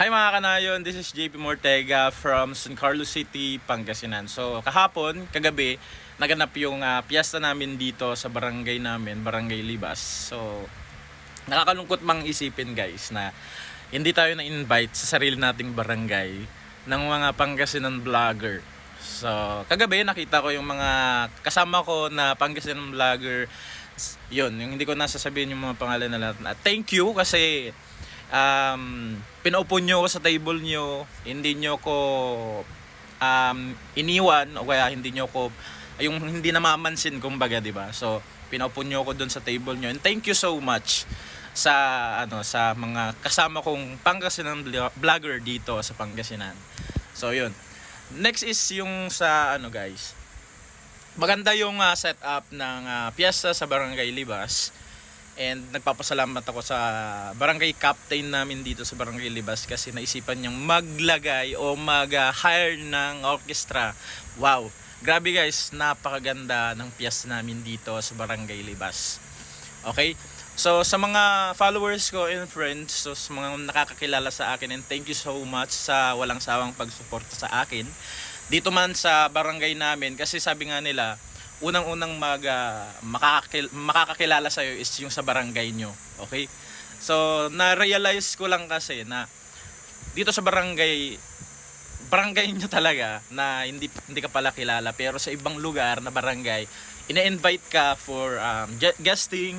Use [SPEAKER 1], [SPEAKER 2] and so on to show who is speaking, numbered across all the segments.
[SPEAKER 1] Hi mga kanayon, this is JP Mortega from San Carlos City, Pangasinan. So kahapon, kagabi, naganap yung ah, piyesta namin dito sa barangay namin, Barangay Libas. So nakakalungkot mang isipin guys na hindi tayo na-invite sa sarili nating barangay ng mga Pangasinan vlogger. So kagabi nakita ko yung mga kasama ko na Pangasinan vlogger. Yun, yung hindi ko nasasabihin yung mga pangalan na lahat. Thank you kasi um, pinaupo nyo ko sa table nyo, hindi nyo ko um, iniwan o kaya hindi nyo ko yung hindi namamansin kumbaga, 'di ba? So, pinaupo nyo ko doon sa table nyo. And thank you so much sa ano sa mga kasama kong Pangasinan vlo- vlogger dito sa Pangasinan. So, yun. Next is yung sa ano guys. Maganda yung ah, setup ng ah, piyesta sa Barangay Libas. And nagpapasalamat ako sa barangay captain namin dito sa Barangay Libas kasi naisipan niyang maglagay o mag-hire ng orchestra. Wow! Grabe guys, napakaganda ng piyesta namin dito sa Barangay Libas. Okay? So sa mga followers ko and friends, so sa mga nakakakilala sa akin and thank you so much sa walang sawang pagsuporta sa akin. Dito man sa barangay namin kasi sabi nga nila, unang-unang mag ah, makakakil- makakakilala sa is yung sa barangay nyo. Okay? So na-realize ko lang kasi na dito sa barangay barangay nyo talaga na hindi hindi ka pala kilala pero sa ibang lugar na barangay ina-invite ka for um, guesting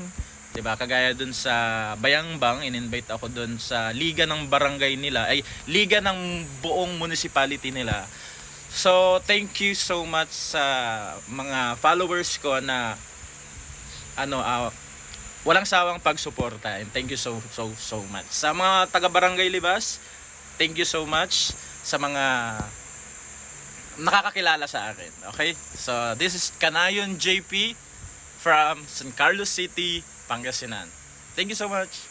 [SPEAKER 1] 'di ba kagaya dun sa Bayangbang in-invite ako dun sa liga ng barangay nila ay liga ng buong municipality nila so thank you so much sa mga followers ko na ano ah, walang sawang pagsuporta and thank you so so so much sa mga taga barangay Libas thank you so much sa mga nakakakilala sa akin. Okay? So, this is Kanayon JP from San Carlos City, Pangasinan. Thank you so much.